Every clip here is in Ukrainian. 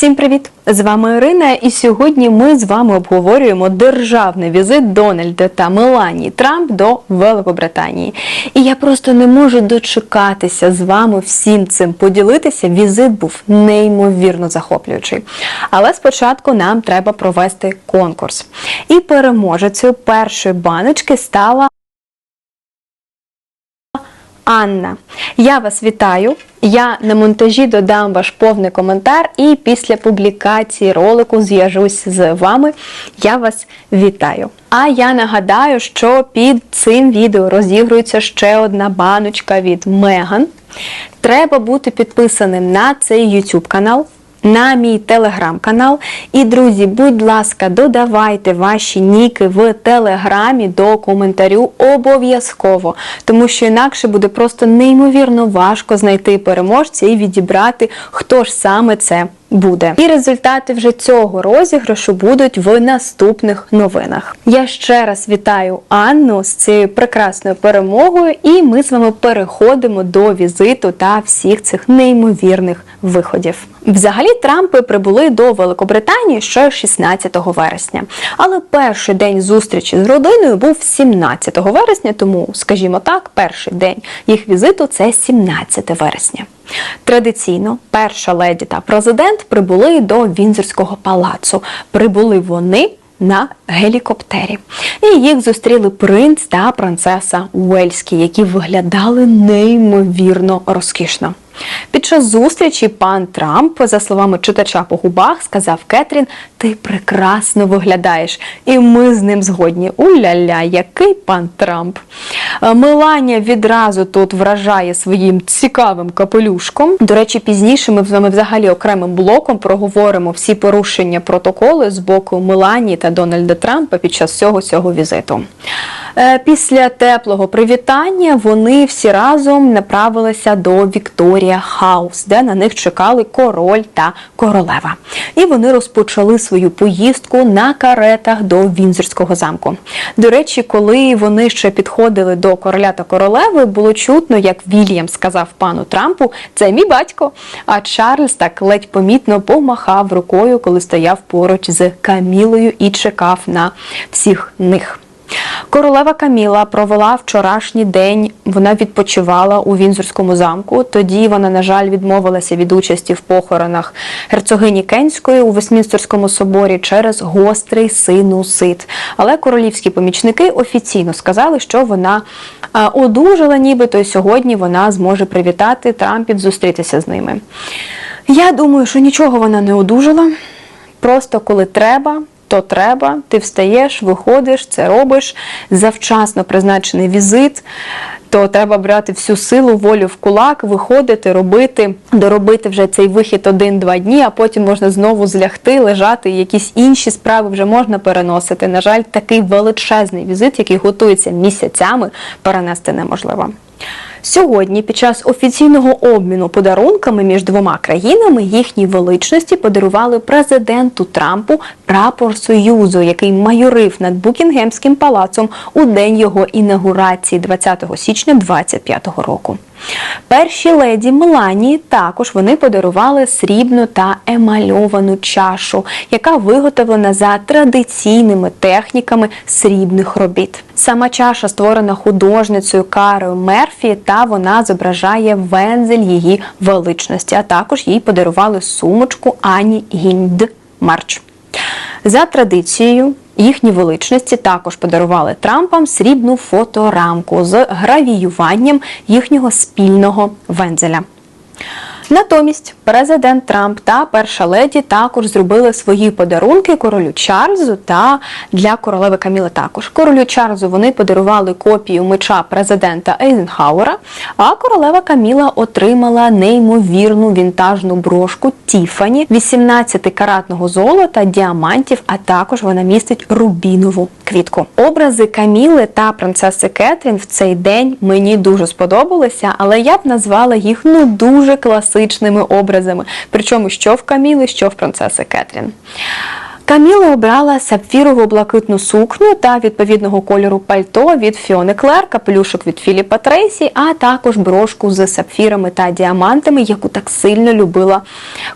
Всім привіт! З вами Ірина, і сьогодні ми з вами обговорюємо державний візит Дональда та Меланії Трамп до Великобританії. І я просто не можу дочекатися з вами всім цим поділитися. Візит був неймовірно захоплюючий. Але спочатку нам треба провести конкурс. І переможецею першої баночки стала Анна, я вас вітаю. Я на монтажі додам ваш повний коментар, і після публікації ролику зв'яжусь з вами. Я вас вітаю. А я нагадаю, що під цим відео розігрується ще одна баночка від Меган. Треба бути підписаним на цей YouTube канал. На мій телеграм-канал. І, друзі, будь ласка, додавайте ваші ніки в телеграмі до коментарю обов'язково, тому що інакше буде просто неймовірно важко знайти переможця і відібрати, хто ж саме це буде. І результати вже цього розіграшу будуть в наступних новинах. Я ще раз вітаю Анну з цією прекрасною перемогою, і ми з вами переходимо до візиту та всіх цих неймовірних виходів. Взагалі, Трампи прибули до Великобританії ще 16 вересня. Але перший день зустрічі з родиною був 17 вересня, тому, скажімо так, перший день їх візиту це 17 вересня. Традиційно перша леді та президент прибули до Вінзорського палацу. Прибули вони на гелікоптері. І їх зустріли принц та принцеса Уельські, які виглядали неймовірно розкішно. Під час зустрічі пан Трамп, за словами читача по губах, сказав Кетрін: Ти прекрасно виглядаєш. І ми з ним згодні. Уля-ля, який пан Трамп. Е, Меланія відразу тут вражає своїм цікавим капелюшком. До речі, пізніше ми з вами взагалі окремим блоком проговоримо всі порушення протоколу з боку Меланії та Дональда Трампа під час всього цього візиту. Е, Після теплого привітання вони всі разом направилися до Вікторія Хаус, де на них чекали король та королева. І вони розпочали свою поїздку на каретах до Вінзорського замку. До речі, коли вони ще підходили до короля та королеви, було чутно, як Вільям сказав пану Трампу: це мій батько. А Чарльз так ледь помітно помахав рукою, коли стояв поруч з Камілою і чекав на всіх них. Королева Каміла провела вчорашній день. Вона відпочивала у Вінзорському замку. Тоді вона, на жаль, відмовилася від участі в похоронах герцогині Кенської у Вестмінстерському соборі через гострий синусит. Але королівські помічники офіційно сказали, що вона одужала, нібито і сьогодні вона зможе привітати Трампів, зустрітися з ними. Я думаю, що нічого вона не одужала. Просто коли треба, то треба, ти встаєш, виходиш, це робиш. Завчасно призначений візит, то треба брати всю силу, волю в кулак, виходити, робити, доробити вже цей вихід один-два дні, а потім можна знову злягти, лежати, якісь інші справи вже можна переносити. На жаль, такий величезний візит, який готується місяцями, перенести неможливо. Сьогодні, під час офіційного обміну подарунками між двома країнами, їхній величності подарували президенту Трампу прапор Союзу, який майорив над Букінгемським палацом у день його інаугурації 20 січня 2025 року. Перші леді Меланії також вони подарували срібну та емальовану чашу, яка виготовлена за традиційними техніками срібних робіт. Сама чаша створена художницею Карою Мерфі, та вона зображає вензель її величності. А також їй подарували сумочку Ані Гінд Марч. За традицією, їхні величності також подарували Трампам срібну фоторамку з гравіюванням їхнього спільного вензеля. Натомість президент Трамп та перша леді також зробили свої подарунки королю Чарльзу та для королеви Каміли також. Королю Чарльзу вони подарували копію меча президента Ейзенхауера, а королева Каміла отримала неймовірну вінтажну брошку Тіфані 18-каратного золота, діамантів, а також вона містить рубінову квітку. Образи Каміли та принцеси Кетрін в цей день мені дуже сподобалися, але я б назвала їх ну дуже класичними образами. Причому що в Каміли, що в принцеси Кетрін. Каміла обрала сапфірову блакитну сукню та відповідного кольору пальто від Фіони Клер, капелюшок від Філіпа Трейсі, а також брошку з сапфірами та діамантами, яку так сильно любила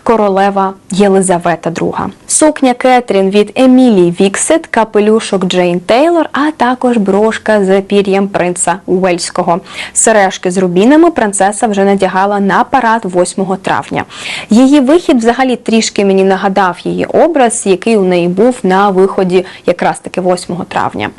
королева Єлизавета II. Сукня Кетрін від Емілії Віксет, капелюшок Джейн Тейлор, а також брошка з пір'ям принца Уельського. Сережки з рубінами принцеса вже надягала на парад 8 травня. Її вихід взагалі трішки мені нагадав її образ, який у неї був на виході якраз таки 8 травня.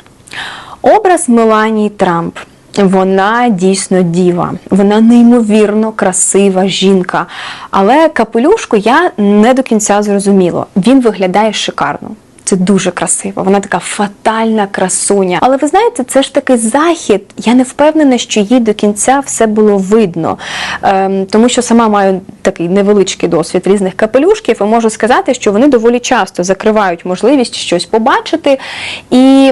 Образ Меланії Трамп. Вона дійсно діва, вона неймовірно красива жінка. Але капелюшку я не до кінця зрозуміла. Він виглядає шикарно. Це дуже красиво. Вона така фатальна красуня. Але ви знаєте, це ж такий захід. Я не впевнена, що їй до кінця все було видно, ем, тому що сама маю такий невеличкий досвід різних капелюшків і можу сказати, що вони доволі часто закривають можливість щось побачити і.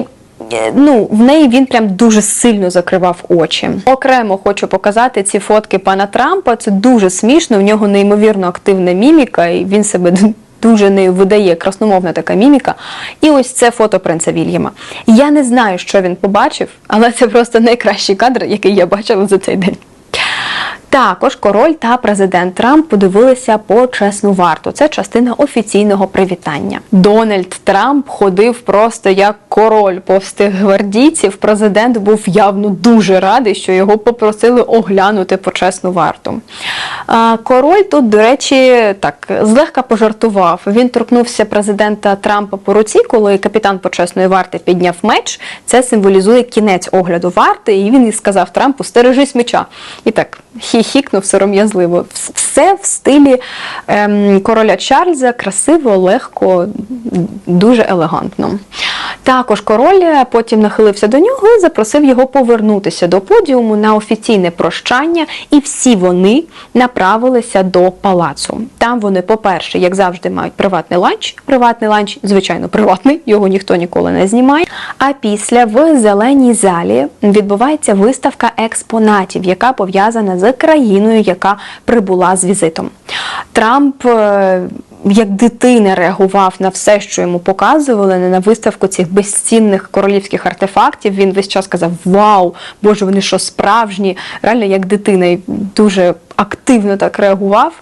Е, Ну, в неї він прям дуже сильно закривав очі. Окремо хочу показати ці фотки пана Трампа. Це дуже смішно. В нього неймовірно активна міміка, і він себе дуже не видає красномовна така міміка. І ось це фото принца Вільяма. Я не знаю, що він побачив, але це просто найкращий кадр, який я бачила за цей день. Також король та президент Трамп подивилися почесну варту. Це частина офіційного привітання. Дональд Трамп ходив просто як король повз тих гвардійців. Президент був явно дуже радий, що його попросили оглянути почесну варту. Король тут, до речі, так злегка пожартував. Він торкнувся президента Трампа по руці, коли капітан почесної варти підняв меч. Це символізує кінець огляду варти, і він і сказав Трампу Стережись меча. І так хіхікнув сором'язливо. Все в стилі ем, короля Чарльза, красиво, легко, дуже елегантно. Також король потім нахилився до нього і запросив його повернутися до подіуму на офіційне прощання, і всі вони направилися до палацу. Там вони, по-перше, як завжди, мають приватний ланч. Приватний ланч, звичайно, приватний, його ніхто ніколи не знімає. А після в зеленій залі відбувається виставка експонатів, яка пов'язана з країною, яка прибула з візитом. Трамп. е, як дитина реагував на все, що йому показували, не на виставку цих безцінних королівських артефактів. Він весь час казав: Вау, Боже, вони що справжні! Реально, як дитина, дуже активно так реагував.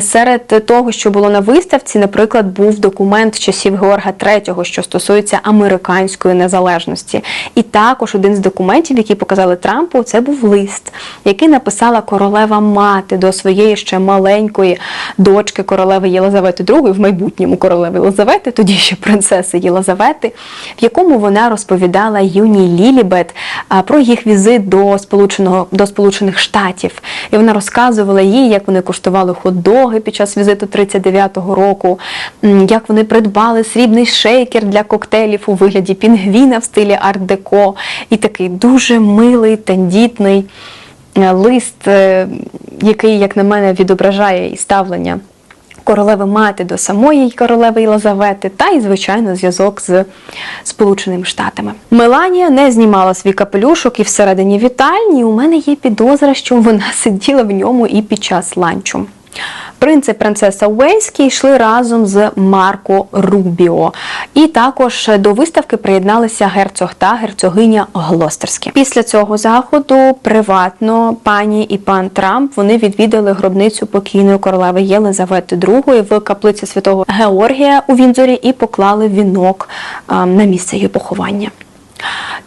Серед того, що було на виставці, наприклад, був документ часів Георга III, що стосується американської незалежності. І також один з документів, які показали Трампу, це був лист, який написала королева мати до своєї ще маленької дочки королеви Єлизавети II, в майбутньому королеви Єлизавети, тоді ще принцеси Єлизавети, в якому вона розповідала юній Лілібет про їх візит до Сполученого до Сполучених Штатів. І вона розказувала їй, як вони куштували хот-доги під час візиту 39-го року, як вони придбали срібний шейкер для коктейлів у вигляді пінгвіна в стилі арт-деко, і такий дуже милий, тендітний е, лист, е, який, як на мене, відображає і ставлення королеви мати до самої королеви Єлизавети та і, звичайно, зв'язок з Сполученими Штатами. Меланія не знімала свій капелюшок і всередині вітальні. У мене є підозра, що вона сиділа в ньому і під час ланчу. Принц і принцеса Уельські йшли разом з Марко Рубіо. І також до виставки приєдналися герцог та герцогиня Глостерські. Після цього заходу приватно пані і пан Трамп вони відвідали гробницю покійної королеви Єлизавети II в каплиці святого Георгія у Вінзорі і поклали вінок на місце її поховання.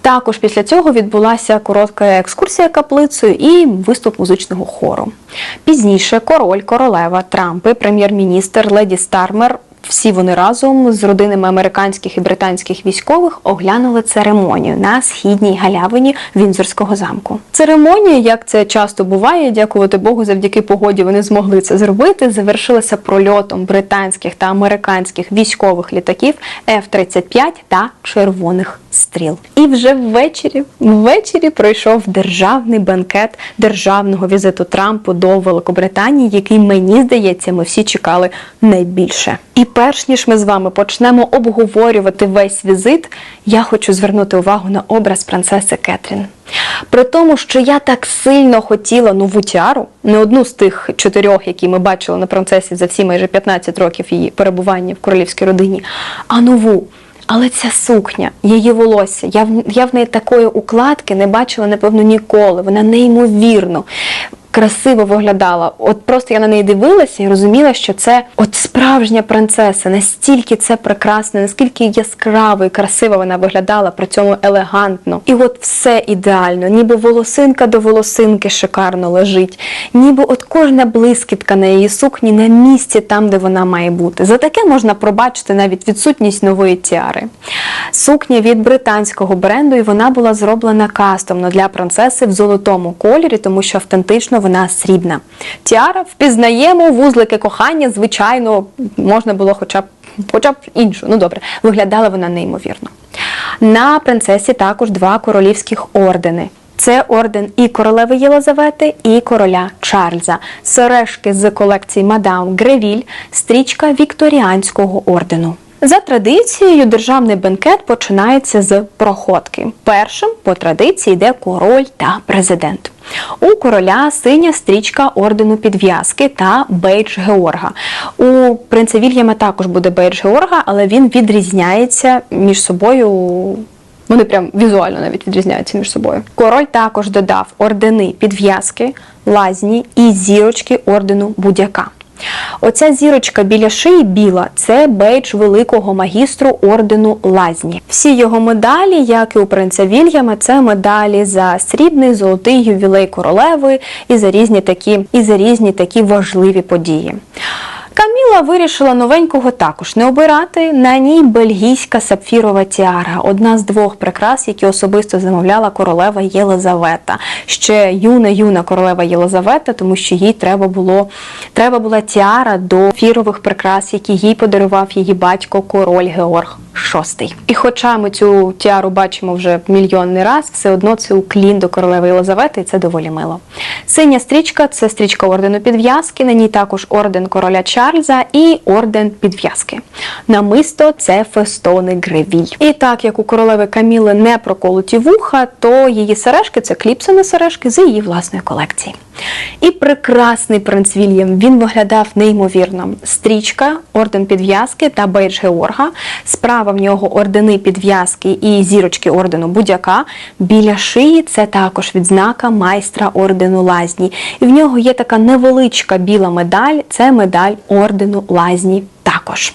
Також після цього відбулася коротка екскурсія каплицею і виступ музичного хору. Пізніше король, королева, Трампи, прем'єр-міністр Леді Стармер. Всі вони разом з родинами американських і британських військових оглянули церемонію на східній галявині Вінзорського замку. Церемонія, як це часто буває, дякувати Богу, завдяки погоді вони змогли це зробити. Завершилася прольотом британських та американських військових літаків F-35 та червоних стріл. І вже ввечері, ввечері пройшов державний банкет державного візиту Трампу до Великобританії, який мені здається, ми всі чекали найбільше. І перш ніж ми з вами почнемо обговорювати весь візит, я хочу звернути увагу на образ принцеси Кетрін. При тому, що я так сильно хотіла нову тіару, не одну з тих чотирьох, які ми бачили на принцесі за всі майже 15 років її перебування в королівській родині, а нову. Але ця сукня, її волосся, я в, я в неї такої укладки не бачила, напевно, ніколи. Вона неймовірно красиво виглядала. От просто я на неї дивилася і розуміла, що це от справжня принцеса, настільки це прекрасно, наскільки яскраво і красиво вона виглядала, при цьому елегантно. І от все ідеально, ніби волосинка до волосинки шикарно лежить, ніби от кожна блискітка на її сукні на місці там, де вона має бути. За таке можна пробачити навіть відсутність нової тіари. Сукня від британського бренду, і вона була зроблена кастомно для принцеси в золотому кольорі, тому що автентично вона срібна. Тіара впізнаємо вузлики кохання, звичайно, можна було хоча б хоча б іншу. Ну добре, виглядала вона неймовірно. На принцесі також два королівських ордени. Це орден і королеви Єлизавети, і короля Чарльза, сережки з колекції Мадам Гревіль, стрічка Вікторіанського ордену. За традицією, державний бенкет починається з проходки. Першим по традиції йде король та президент. У короля синя стрічка ордену підв'язки та бейдж Георга. У принца Вільяма також буде бейдж Георга, але він відрізняється між собою. Вони прям візуально навіть відрізняються між собою. Король також додав ордени підв'язки, лазні і зірочки ордену будь-яка. Оця зірочка біля шиї біла це бейдж великого магістру ордену Лазні. Всі його медалі, як і у принца Вільяма, це медалі за срібний, золотий ювілей королеви і за різні такі, і за різні такі важливі події. Каміла вирішила новенького також не обирати. На ній бельгійська сапфірова тіара, одна з двох прикрас, які особисто замовляла королева Єлизавета. Ще юна юна королева Єлизавета, тому що їй треба було треба була тіара до фірових прикрас, які їй подарував її батько король Георг VI. І хоча ми цю тіару бачимо вже мільйонний раз, все одно це уклін до королеви Єлизавети, і це доволі мило. Синя стрічка це стрічка ордену підв'язки. На ній також орден короля Чарльза і орден підв'язки. Намисто це фестони гревіль. І так як у королеви Каміли не проколоті вуха, то її сережки це кліпсини сережки з її власної колекції. І прекрасний принц Вільям він виглядав неймовірно. Стрічка, орден підв'язки та бейдж Георга. Справа в нього ордени підв'язки і зірочки ордену будь-яка. Біля шиї це також відзнака майстра ордену Лазні. І в нього є така невеличка біла медаль це медаль ордену Лазні також.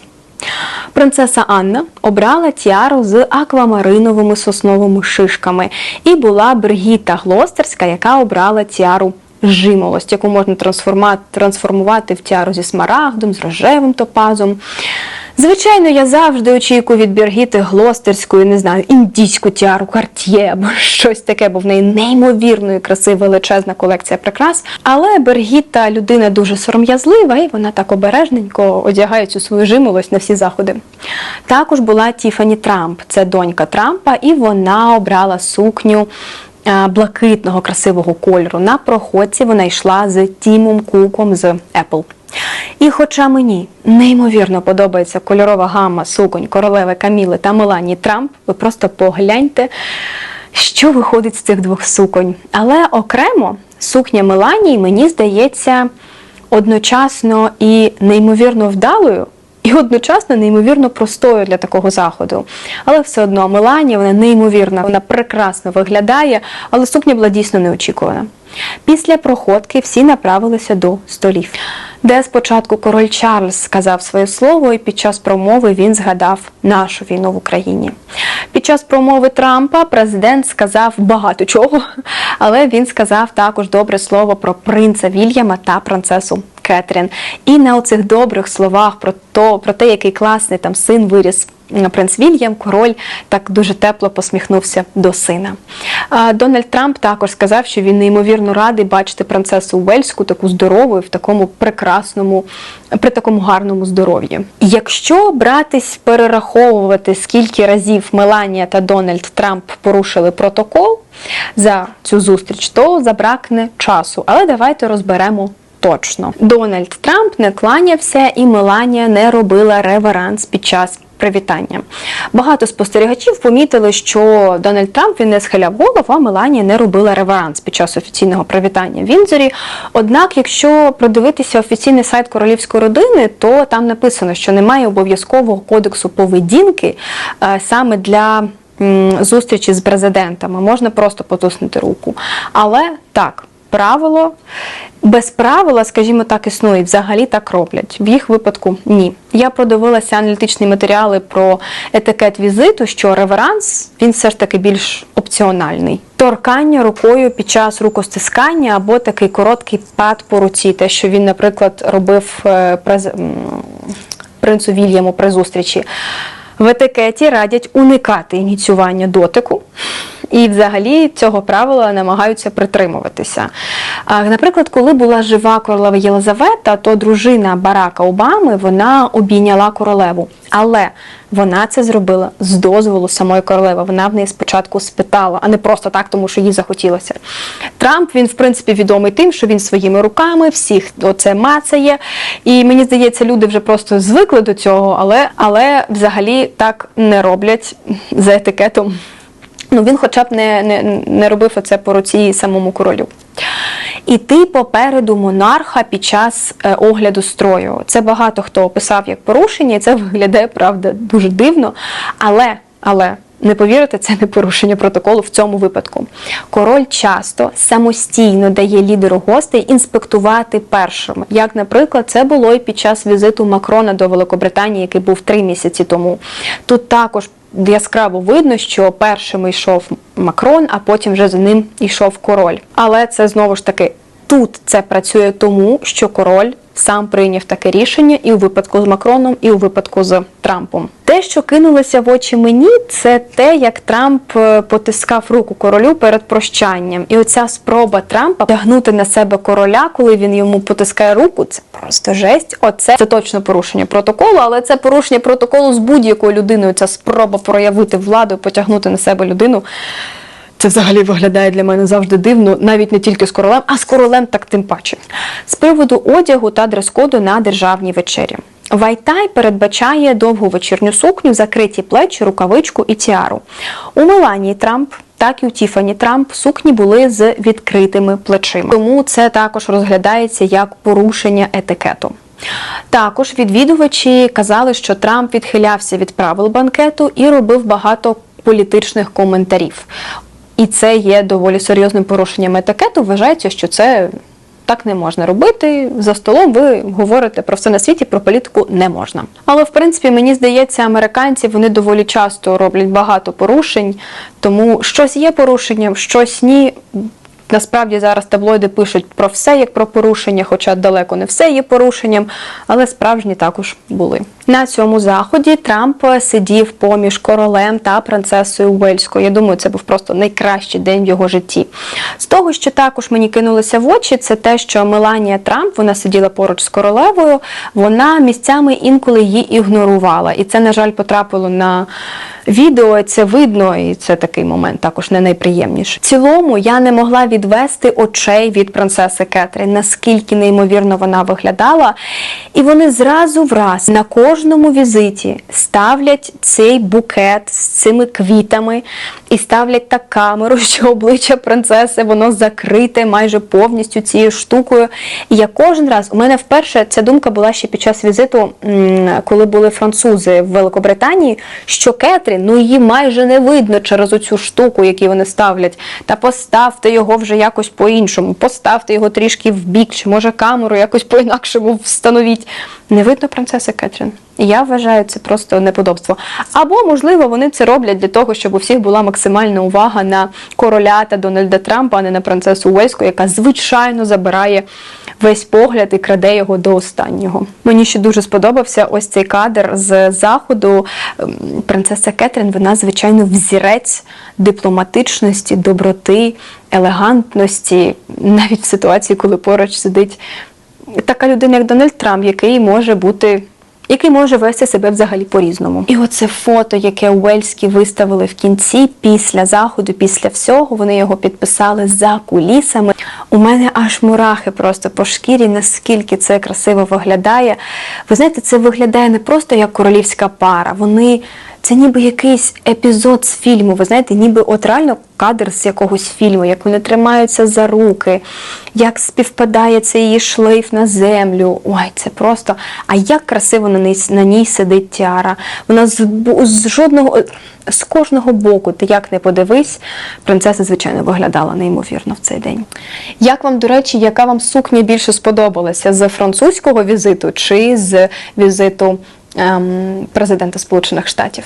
Принцеса Анна обрала тіару з аквамариновими сосновими шишками. І була Бригіта Глостерська, яка обрала тіару жимолость, яку можна трансформувати в тіару зі смарагдом, з рожевим топазом. Звичайно, я завжди очікую від Біргіти Глостерської, не знаю, індійську тіару, карт'є або щось таке, бо в неї неймовірної краси величезна колекція прикрас. Але Бергіта людина дуже сором'язлива, і вона так обережненько одягає цю свою жимолость на всі заходи. Також була Тіфані Трамп, це донька Трампа, і вона обрала сукню. Блакитного красивого кольору на проходці вона йшла з Тімом Куком з Apple. І хоча мені неймовірно подобається кольорова гама суконь королеви Каміли та Мелані Трамп, ви просто погляньте, що виходить з цих двох суконь. Але окремо сукня Меланії, мені здається, одночасно і неймовірно вдалою. І одночасно неймовірно простою для такого заходу. Але все одно Меланія, вона неймовірна, вона прекрасно виглядає, але сукня була дійсно неочікувана. Після проходки всі направилися до столів, де спочатку король Чарльз сказав своє слово, і під час промови він згадав нашу війну в Україні. Під час промови Трампа президент сказав багато чого, але він сказав також добре слово про принца Вільяма та принцесу Кетрін. І на оцих добрих словах про то, про те, який класний там син виріс. Принц Вільям, король, так дуже тепло посміхнувся до сина. Дональд Трамп також сказав, що він неймовірно радий бачити принцесу Уельську, таку здорову в такому прекрасному, при такому гарному здоров'ї. Якщо братись перераховувати, скільки разів Меланія та Дональд Трамп порушили протокол за цю зустріч, то забракне часу. Але давайте розберемо точно. Дональд Трамп не кланявся, і Меланія не робила реверанс під час. Привітання. Багато спостерігачів помітили, що Дональд Трамп він не схиляв голову, а Меланія не робила реверанс під час офіційного привітання в Вінзорі. Однак, якщо продивитися офіційний сайт королівської родини, то там написано, що немає обов'язкового кодексу поведінки е, саме для зустрічі з президентами. Можна просто потиснути руку. Але так. Правило без правила, скажімо так, існує, взагалі так роблять. В їх випадку ні. Я продивилася аналітичні матеріали про етикет візиту, що реверанс він все ж таки більш опціональний. Торкання рукою під час рукостискання або такий короткий пад по руці, те, що він, наприклад, робив е, принцу Вільяму при зустрічі. В етикеті радять уникати ініціювання дотику. І взагалі цього правила намагаються притримуватися. Наприклад, коли була жива королева Єлизавета, то дружина Барака Обами вона обійняла королеву. Але вона це зробила з дозволу самої королеви. Вона в неї спочатку спитала, а не просто так, тому що їй захотілося. Трамп він, в принципі, відомий тим, що він своїми руками всіх оце мацає. І мені здається, люди вже просто звикли до цього, але, але взагалі так не роблять за етикетом. Ну, він хоча б не, не, не робив оце по руці самому королю. Іти попереду монарха під час е, огляду строю. Це багато хто описав як порушення, і це виглядає, правда, дуже дивно. Але, але. Не повірите, це не порушення протоколу в цьому випадку. Король часто самостійно дає лідеру гостей інспектувати першими. Як, наприклад, це було і під час візиту Макрона до Великобританії, який був три місяці тому. Тут також яскраво видно, що першими йшов Макрон, а потім вже за ним йшов король. Але це знову ж таки тут це працює тому, що король сам прийняв таке рішення і у випадку з Макроном, і у випадку з Трампом. Те, що кинулося в очі мені, це те, як Трамп е, потискав руку королю перед прощанням. І оця спроба Трампа тягнути на себе короля, коли він йому потискає руку, це просто жесть. Оце це точно порушення протоколу, але це порушення протоколу з будь-якою людиною. Ця спроба проявити владу, потягнути на себе людину. Це взагалі виглядає для мене завжди дивно, навіть не тільки з королем, а з королем так тим паче. З приводу одягу та дрес-коду на державній вечері. Вайтай передбачає довгу вечірню сукню, закриті плечі, рукавичку і тіару. У Меланії Трамп, так і у Тіфані Трамп сукні були з відкритими плечима. Тому це також розглядається як порушення етикету. Також відвідувачі казали, що Трамп відхилявся від правил банкету і робив багато політичних коментарів. І це є доволі серйозним порушенням етикету. Вважається, що це так не можна робити. За столом ви говорите про все на світі, про політику не можна. Але в принципі мені здається, американці вони доволі часто роблять багато порушень, тому щось є порушенням, щось ні. Насправді зараз таблоїди пишуть про все як про порушення, хоча далеко не все є порушенням, але справжні також були. На цьому заході Трамп сидів поміж королем та принцесою Уельською. Я думаю, це був просто найкращий день в його житті. З того, що також мені кинулося в очі, це те, що Меланія Трамп вона сиділа поруч з королевою, вона місцями інколи її ігнорувала. І це, на жаль, потрапило на відео. Це видно, і це такий момент також не найприємніший. В цілому я не могла відвести очей від принцеси Кетрін, наскільки неймовірно вона виглядала. І вони зразу враз на кожному візиті ставлять цей букет з цими квітами і ставлять так камеру, що обличчя принцеси воно закрите майже повністю цією штукою. І я кожен раз у мене вперше ця думка була ще під час візиту, коли були французи в Великобританії, що Кетрін, ну її майже не видно через оцю штуку, яку вони ставлять. Та поставте його вже якось по-іншому, поставте його трішки в бік, чи може камеру якось по-інакшому встановіть. Не видно принцеси Кетрін. Я вважаю це просто неподобство. Або, можливо, вони це роблять для того, щоб у всіх була максимальна увага на короля та Дональда Трампа, а не на принцесу Уельську, яка звичайно забирає весь погляд і краде його до останнього. Мені ще дуже сподобався ось цей кадр з заходу. Ем, Принцеса Кетрін, вона, звичайно, взірець дипломатичності, доброти, елегантності, навіть в ситуації, коли поруч сидить така людина, як Дональд Трамп, який може бути який може вести себе взагалі по-різному. І оце фото, яке Уельські виставили в кінці, після заходу, після всього, вони його підписали за кулісами. У мене аж мурахи просто по шкірі, наскільки це красиво виглядає. Ви знаєте, це виглядає не просто як королівська пара. Вони це ніби якийсь епізод з фільму. Ви знаєте, ніби от реально кадр з якогось фільму, як вони тримаються за руки, як співпадає цей її шлейф на землю. Ой, це просто. А як красиво на ній, на ній сидить Тіара. Вона з, з жодного. З кожного боку, ти як не подивись, принцеса, звичайно, виглядала неймовірно в цей день. Як вам, до речі, яка вам сукня більше сподобалася з французького візиту чи з візиту президента Сполучених Штатів?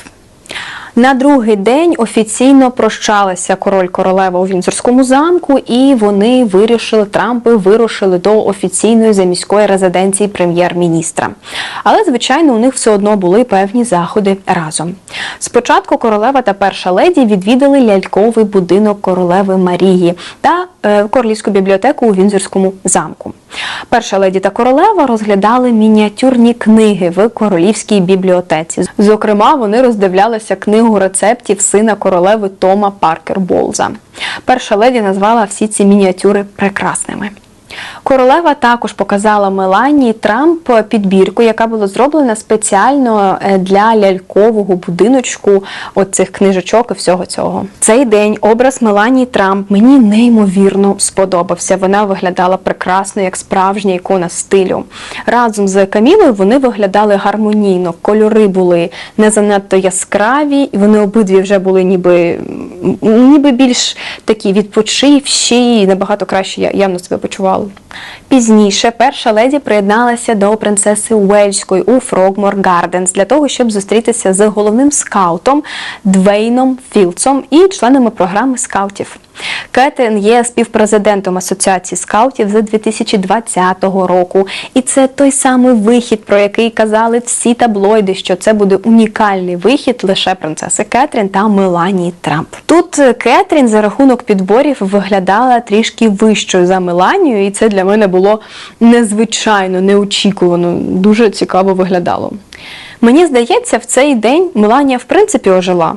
На другий день офіційно прощалися король королева у Вінзорському замку, і вони вирішили, Трампи вирушили до офіційної заміської резиденції прем'єр-міністра. Але, звичайно, у них все одно були певні заходи разом. Спочатку королева та перша леді відвідали ляльковий будинок королеви Марії та е, королівську бібліотеку у Вінзорському замку. Перша леді та королева розглядали мініатюрні книги в королівській бібліотеці. Зокрема, вони роздивлялися книгу рецептів сина королеви Тома Паркер Болза. Перша леді назвала всі ці мініатюри прекрасними. Королева також показала Меланії Трамп підбірку, яка була зроблена спеціально е, для лялькового будиночку оцих книжечок і всього цього. Цей день образ Меланії Трамп мені неймовірно сподобався. Вона виглядала прекрасно, як справжня ікона стилю. Разом з Камілою вони виглядали гармонійно, кольори були не занадто яскраві, і вони обидві вже були ніби, ніби більш такі відпочивші і набагато краще я- явно себе почували. Пізніше перша леді приєдналася до принцеси Уельської у Фрогмор Гарденс для того, щоб зустрітися з головним скаутом Двейном Філдсом і членами програми скаутів. Кетен є співпрезидентом Асоціації скаутів з 2020 року. І це той самий вихід, про який казали всі таблоїди, що це буде унікальний вихід лише принцеси Кетрін та Меланії Трамп. Тут е, Кетрін за рахунок підборів виглядала трішки вищою за Меланію, і це для мене було незвичайно, неочікувано, дуже цікаво виглядало. Мені здається, в цей день Меланія в принципі ожила.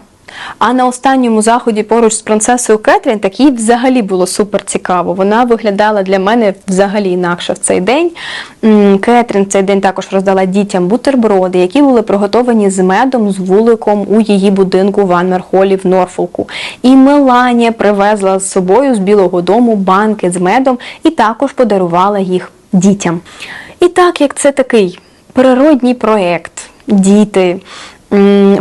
А на останньому заході поруч з принцесою Кетрін так їй взагалі було супер цікаво. Вона виглядала для мене взагалі інакше в цей день. Кетрін цей день також роздала дітям бутерброди, які були приготовані з медом, з вуликом у її будинку в Анмерхолі в Норфолку. І Меланія привезла з собою з Білого Дому банки з медом і також подарувала їх дітям. І так як це такий природній проєкт, діти.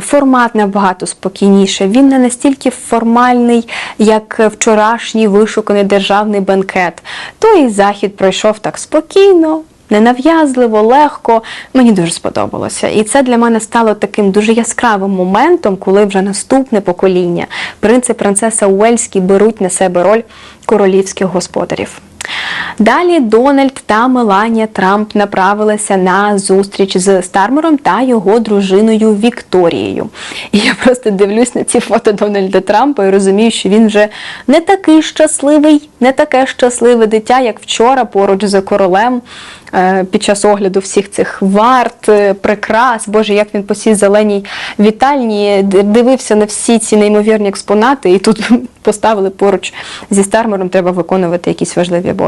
Формат набагато спокійніше. Він не настільки формальний, як вчорашній вишуканий державний бенкет. Той захід пройшов так спокійно, ненав'язливо, легко. Мені дуже сподобалося. І це для мене стало таким дуже яскравим моментом, коли вже наступне покоління, принц і принцеса Уельські беруть на себе роль королівських господарів. Далі Дональд та Меланія Трамп направилися на зустріч з Стармером та його дружиною Вікторією. І я просто дивлюсь на ці фото Дональда Трампа і розумію, що він вже не такий щасливий, не таке щасливе дитя, як вчора поруч з королем. е, Під час огляду всіх цих варт, е, прикрас, Боже, як він по цій зеленій вітальні дивився на всі ці неймовірні експонати, і тут поставили поруч зі Стармером, треба виконувати якісь важливі обов'язки.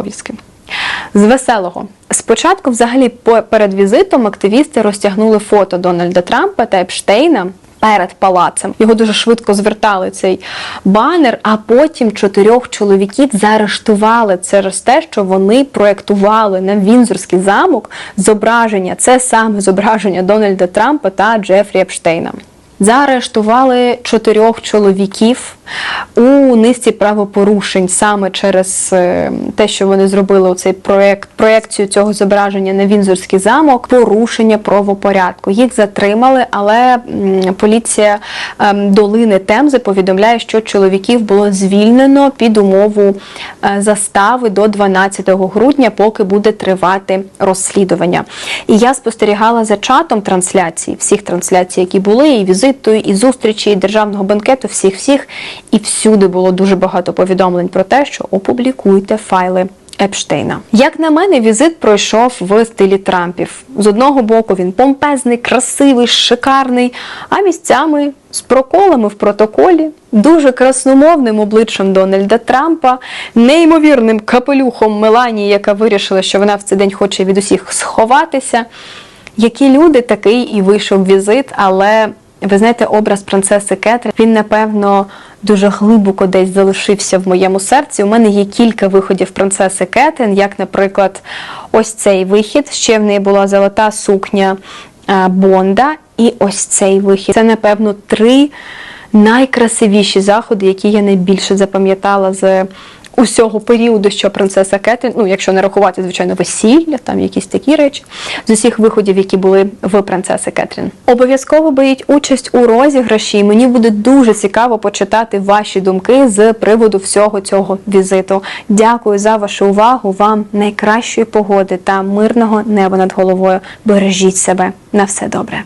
З веселого. Спочатку, взагалі, перед візитом активісти розтягнули фото Дональда Трампа та Епштейна. Перед палацем його дуже швидко звертали цей банер, а потім чотирьох чоловіків заарештували через те, що вони проектували на Вінзорський замок зображення, це саме зображення Дональда Трампа та Джефрі Епштейна. Заарештували чотирьох чоловіків у низці правопорушень саме через е, те, що вони зробили цей проект, проекцію цього зображення на Вінзорський замок, порушення правопорядку. Їх затримали, але поліція ем, долини Темзи повідомляє, що чоловіків було звільнено під умову е, застави до 12 грудня, поки буде тривати розслідування. І я спостерігала за чатом трансляцій, всіх трансляцій, які були, і візиту, і зустрічі, і державного банкету, всіх всіх. І всюди було дуже багато повідомлень про те, що опублікуйте файли Епштейна. Як на мене, візит пройшов в стилі Трампів. З одного боку він помпезний, красивий, шикарний, а місцями з проколами в протоколі, дуже красномовним обличчям Дональда Трампа, неймовірним капелюхом Меланії, яка вирішила, що вона в цей день хоче від усіх сховатися. Які люди, такий і вийшов візит, але ви знаєте, образ принцеси Кетрін, він, напевно, дуже глибоко десь залишився в моєму серці. У мене є кілька виходів принцеси Кетрін, як, наприклад, ось цей вихід. Ще в неї була золота сукня е, Бонда, і ось цей вихід. Це, напевно, три найкрасивіші заходи, які я найбільше запам'ятала з усього періоду, що принцеса Кетрін, ну якщо не рахувати, звичайно, весілля, там якісь такі речі, з усіх виходів, які були в принцеси Кетрін. Обов'язково беріть участь у розіграші. Мені буде дуже цікаво почитати ваші думки з приводу всього цього візиту. Дякую за вашу увагу. Вам найкращої погоди та мирного неба над головою. Бережіть себе на все добре.